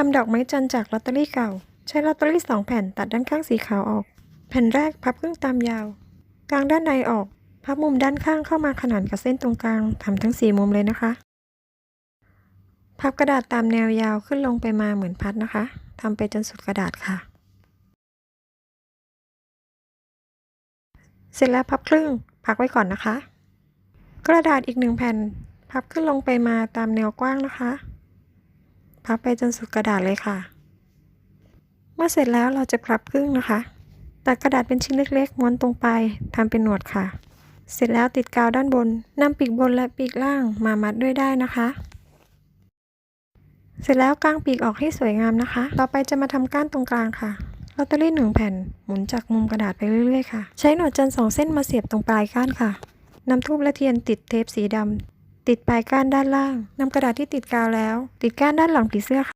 ทำดอกไม้จันทร์จากลอตเตอรี่เก่า ใช้ลอตเตอรี่สองแผ่นตัดด้านข้างสีขาวออก แผ่นแรกพับครึ่งตามยาว กลางด้านในออก พับมุมด้านข้างเข้ามาขนานกับเส้นตรงกลางทำทั้งสี่มุมเลยนะคะ พับกระดาษตามแนวยาวขึ้นลงไปมาเหมือนพัดนะคะทำไปจนสุดกระดาษค่ะ เสร็จแล้วพับครึ่งพักไว้ก่อนนะคะ กระดาษอีกหนึ่งแผ่น พับขึ้นลงไปมาตามแนวกว้างนะคะ พับไปจนสุดกระดาษเลยค่ะ เมื่อเสร็จแล้วเราจะพับครึ่งนะคะ ตัดกระดาษเป็นชิ้นเล็กๆม้วนตรงไปทำเป็นหนวดค่ะ เสร็จแล้วติดกาวด้านบนนำปีกบนและปีกล่างมามัดด้วยได้นะคะ เสร็จแล้วกางปีกออกให้สวยงามนะคะ ต่อไปจะมาทำก้านตรงกลางค่ะลอตเตอรี่หนึ่งแผ่นหมุนจากมุมกระดาษไปเรื่อยๆค่ะ ใช้หนวดจันทร์สองเส้นมาเสียบตรงปลายก้านค่ะนำทูบและเทียนติดเทปสีดำ ติดปลายก้านด้านล่างนำกระดาษที่ติดกาวแล้ว ติดก้านด้านหลังผีเสื้อค่ะ